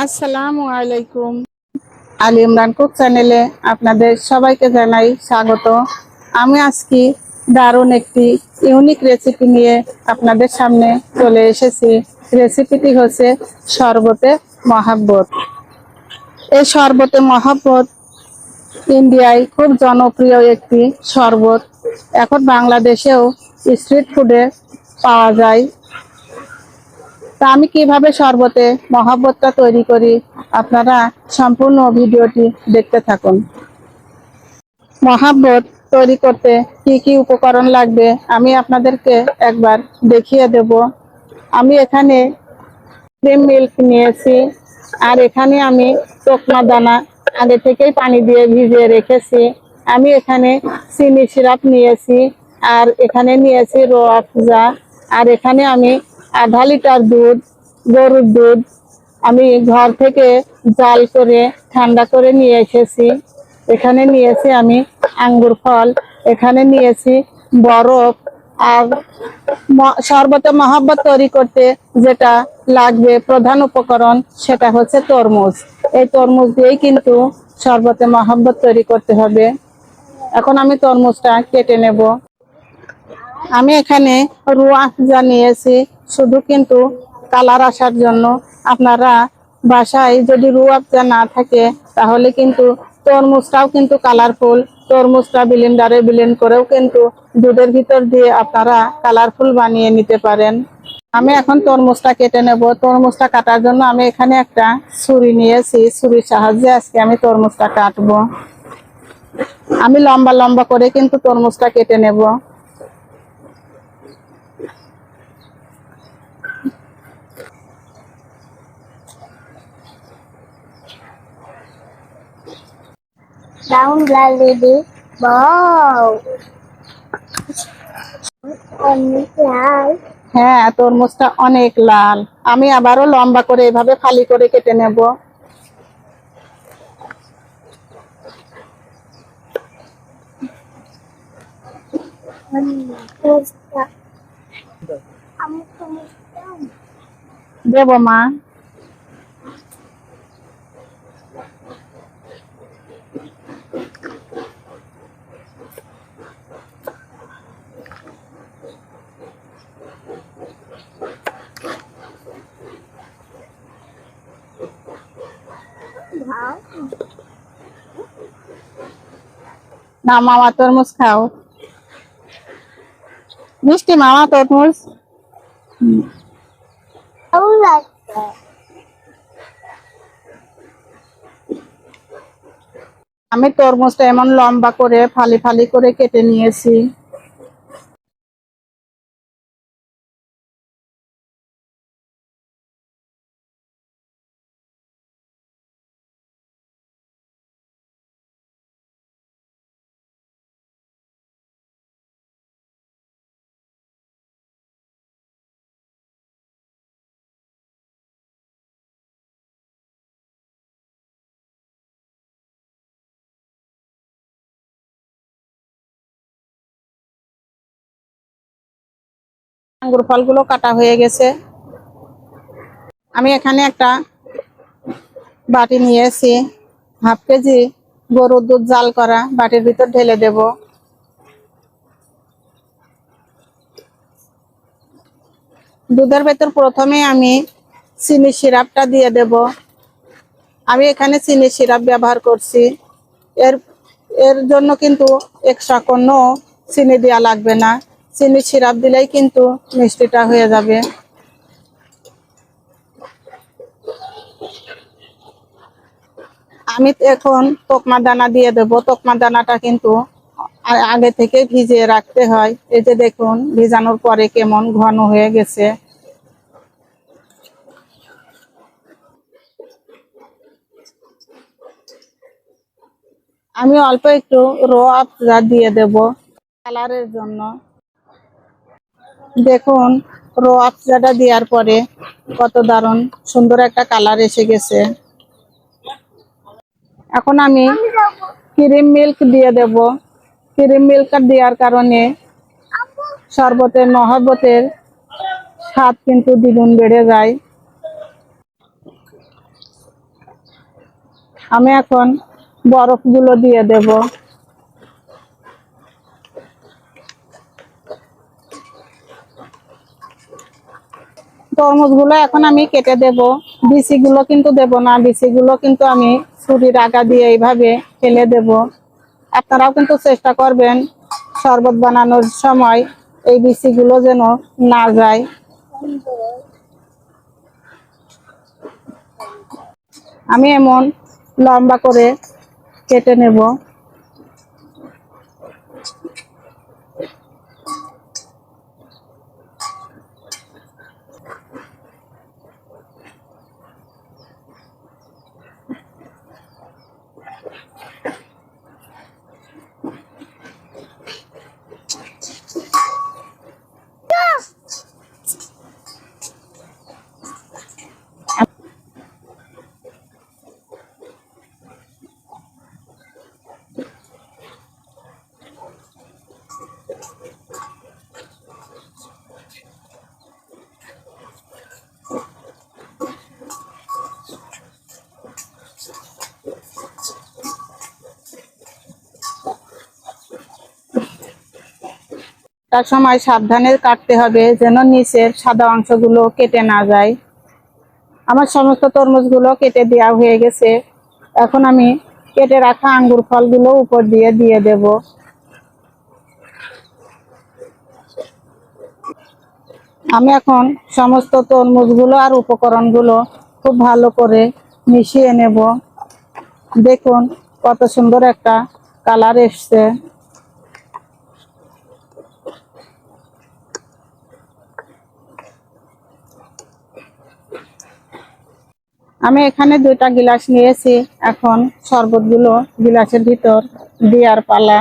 আসসালামু আলাইকুম। আলী ইমরান কুক চ্যানেলে আপনাদের সবাইকে জানাই স্বাগত। আমি আজকে দারুণ একটি ইউনিক রেসিপি নিয়ে আপনাদের সামনে চলে এসেছি। রেসিপিটি হচ্ছে শরবতে মহাব্বত। এই শরবতে মহাব্বত ইন্ডিয়ায় খুব জনপ্রিয় একটি শরবত। এখন বাংলাদেশেও স্ট্রিট ফুডে পাওয়া যায়। তা আমি কীভাবে শরবতে মহাব্বতটা তৈরি করি? আপনারা সম্পূর্ণ ভিডিওটি দেখতে থাকুন। মহাব্বত তৈরি করতে কি কি উপকরণ লাগবে আমি আপনাদেরকে একবার দেখিয়ে দেব। আমি এখানে ক্রিম মিল্ক নিয়েছি আর এখানে আমি তোকমা দানা আগে থেকেই পানি দিয়ে ভিজিয়ে রেখেছি। আমি এখানে চিনি সিরাপ নিয়েছি আর এখানে নিয়েছি রো আফজা। আর এখানে আমি আধা লিটার দুধ, গরুর দুধ আমি ঘর থেকে জাল করে, ঠান্ডা করে নিয়ে এসেছি। এখানে নিয়েছি আমি আঙ্গুর ফল, এখানে নিয়েছি বরফ আর শরবতে মহাব্বত তৈরি করতে যেটা লাগবে প্রধান উপকরণ সেটা হচ্ছে তরমুজ। এই তরমুজ দিয়েই কিন্তু শরবতে মহাব্বত তৈরি করতে হবে। এখন আমি তরমুজটা কেটে নেব। আমি এখানে রুয়া আফজা নিয়েছি শুধু কিন্তু কালার আসার জন্য আপনারা বাসায় যদি রুয়া আফজা না থাকে, তাহলে কিন্তু তরমুজটাও কিন্তু কালারফুল। তরমুজটা বিলিন্ডারে বিলিন্ড করেও কিন্তু দুধের ভিতর দিয়ে আপনারা কালারফুল বানিয়ে নিতে পারেন। আমি এখন তরমুজটা কেটে নেব। তরমুজটা কাটার জন্য আমি এখানে একটা ছুরি নিয়েছি। ছুরির সাহায্যে আজকে আমি তরমুজটা কাটবো। আমি লম্বা লম্বা করে কিন্তু তরমুজটা কেটে নেব। Brown lady. লাল হ্যাঁ তরমুজটা অনেক লাল। আমি আবারও লম্বা করে এভাবে ফালি করে কেটে নেব। দেব মা। না মামা তরমুজ খাও। মিষ্টি মামা তরমুজ। আমি তরমুজটা এমন লম্বা করে ফালি ফালি করে কেটে নিয়েছি। আঙ্গুর ফলগুলো কাটা হয়ে গেছে। আমি এখানে একটা বাটি নিয়েছি, হাফ কেজি গরুর দুধ জাল করা, বাটির ভিতর ঢেলে দেব। দুধের ভেতর প্রথমে আমি চিনি সিরাপটা দিয়ে দেব। আমি এখানে চিনি সিরাপ ব্যবহার করছি। এর এর জন্য কিন্তু এক্সট্রা কোনো চিনি দেওয়া লাগবে না। চিনি সিরাপ দিলেই কিন্তু মিষ্টিটা হয়ে যাবে। আমি এখন তোকমা দানা দিয়ে দেবো। তোকমা দানাটা কিন্তু আগে থেকে ভিজিয়ে রাখতে হয়। এই যে দেখুন, ভিজানোর পরে কেমন ঘন হয়ে গেছে। আমি অল্প একটু রো আফজা দিয়ে দেব। কালারের জন্য। দেখুন রো আফজাটা দেওয়ার পরে কত দারুণ সুন্দর একটা কালার এসে গেছে। এখন আমি ক্রিম মিল্ক দিয়ে দেব। ক্রিম মিল্ক দেওয়ার কারণে শরবতের মহব্বতের স্বাদ কিন্তু দ্বিগুণ বেড়ে যায়। আমি এখন বরফগুলো দিয়ে দেব। তরমুজগুলো এখন আমি কেটে দেব। বিচিগুলো কিন্তু দেব না, বিচিগুলো কিন্তু আমি ছুরির আগা দিয়ে এইভাবে ফেলে দেব। আপনারাও কিন্তু চেষ্টা করবেন শরবত বানানোর সময় এই বিচিগুলো যেন না যায়। আমি এমন লম্বা করে কেটে নেব। তার সময় সাবধানে কাটতে হবে যেন নিচের সাদা অংশগুলো কেটে না যায়। আমার সমস্ত তরমুজগুলো কেটে দেওয়া হয়ে গেছে। এখন আমি কেটে রাখা আঙ্গুর ফলগুলো উপর দিয়ে দিয়ে দেব। আমি এখন সমস্ত তরমুজগুলো আর উপকরণগুলো খুব ভালো করে মিশিয়ে নেব। দেখুন কত সুন্দর একটা কালার এসছে। আমি এখানে দুইটা গিলাস নিয়েছি। এখন শরবতগুলো গিলাসের ভিতর দিয়ার পালা।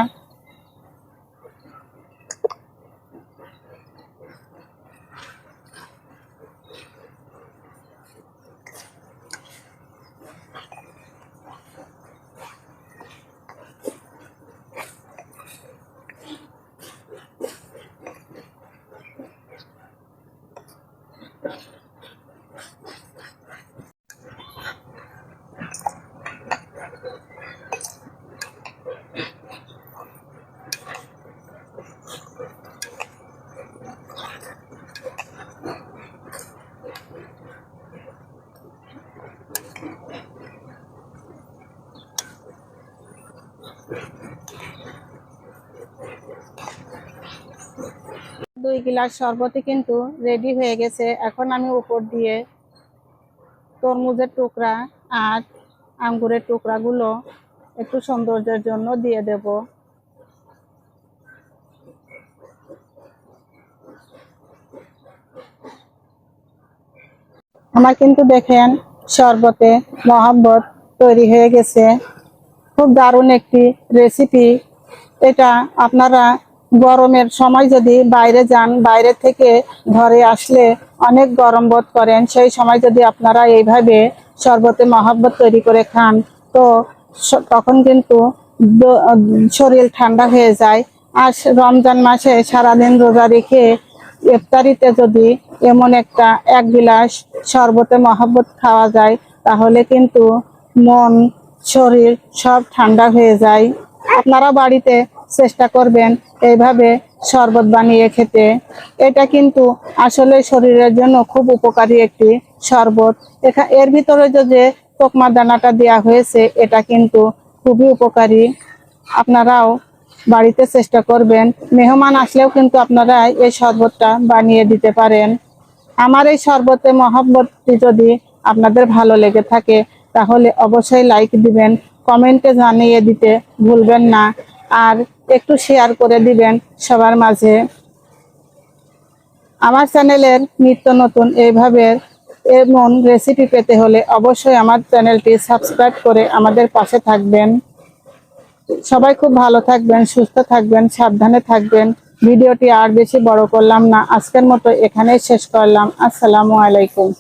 দুই গিলাস শরবতই কিন্তু রেডি হয়ে গেছে। এখন আমি উপর দিয়ে তরমুজের টুকরা আর আঙ্গুরের টুকরাগুলো একটু সৌন্দর্যের জন্য দিয়ে দেব। আমার কিন্তু দেখেন শরবতে মহাব্বত তৈরি হয়ে গেছে। খুব দারুণ একটি রেসিপি এটা আপনারা গরমের সময় যদি বাইরে যান, বাইরে থেকে ঘরে আসলে অনেক গরম বোধ করেন। সেই সময় যদি আপনারা এইভাবে শরবতে মহাব্বত তৈরি করে খান, তো তখন কিন্তু শরীর ঠান্ডা হয়ে যায়। আর রমজান মাসে সারাদিন রোজা রেখে ইফতারিতে যদি এমন একটা এক গিলাস শরবতে মহাব্বত খাওয়া যায়, তাহলে কিন্তু মন, শরীর সব ঠান্ডা হয়ে যায়। আপনারা বাড়িতে চেষ্টা করবেন এইভাবে শরবত বানিয়ে খেতে। এটা কিন্তু আসলে শরীরের জন্য খুব উপকারী একটি শরবত। এখা এর ভিতরে যে তোকমা দানাটা দেওয়া হয়েছে, এটা কিন্তু খুবই উপকারী। আপনারাও বাড়িতে চেষ্টা করবেন। মেহমান আসলেও কিন্তু আপনারা এই শরবতটা বানিয়ে দিতে পারেন। আমার এই শরবতে মহব্বতটি যদি আপনাদের ভালো লেগে থাকে, তাহলে অবশ্যই লাইক দিবেন, কমেন্টে জানিয়ে দিতে ভুলবেন না। আর একটু শেয়ার করে দিবেন সবার মাঝে। আমার চ্যানেলের নিত্য নতুন এইভাবে এমন রেসিপি পেতে হলে অবশ্যই আমার চ্যানেলটি সাবস্ক্রাইব করে আমাদের পাশে থাকবেন। সবাই খুব ভালো থাকবেন, সুস্থ থাকবেন, সাবধানে থাকবেন। ভিডিওটি আর বেশি বড় করলাম না। আজকের মতো এখানেই শেষ করলাম। আসসালামু আলাইকুম।